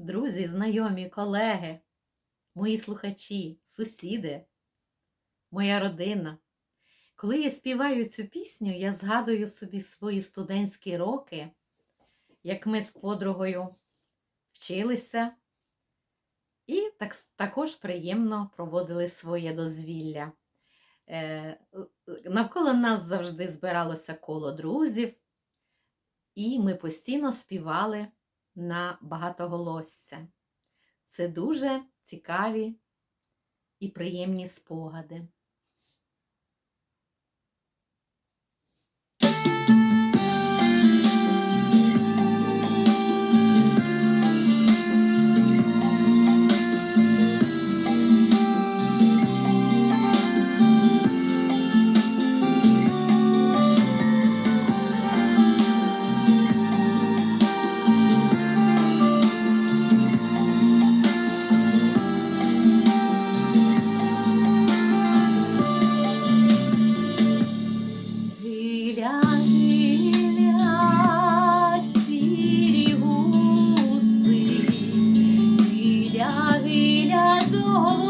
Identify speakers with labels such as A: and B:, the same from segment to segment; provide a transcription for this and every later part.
A: друзі, знайомі, колеги, мої слухачі, сусіди, моя родина. Коли я співаю цю пісню, я згадую собі свої студентські роки, як ми з подругою вчилися і так, також приємно проводили своє дозвілля. Е, навколо нас завжди збиралося коло друзів, і ми постійно співали на багатоголосся. Це дуже цікаві і приємні спогади. Oh.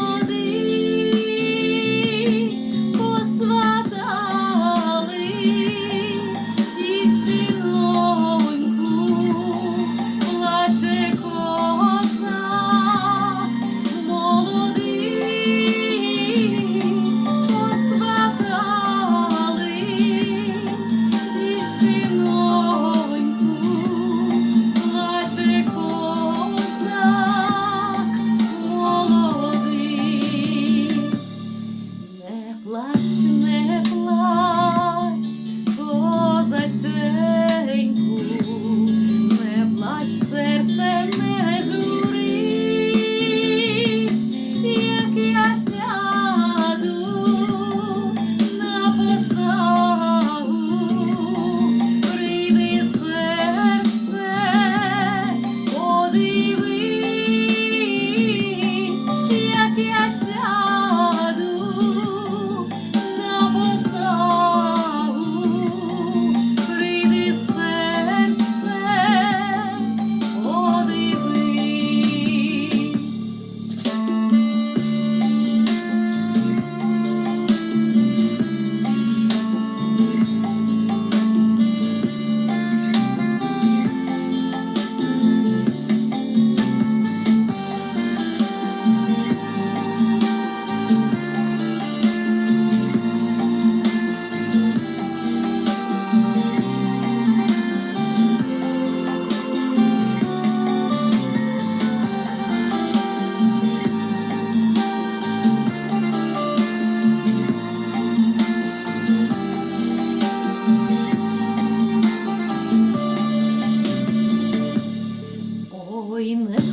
A: koyulur.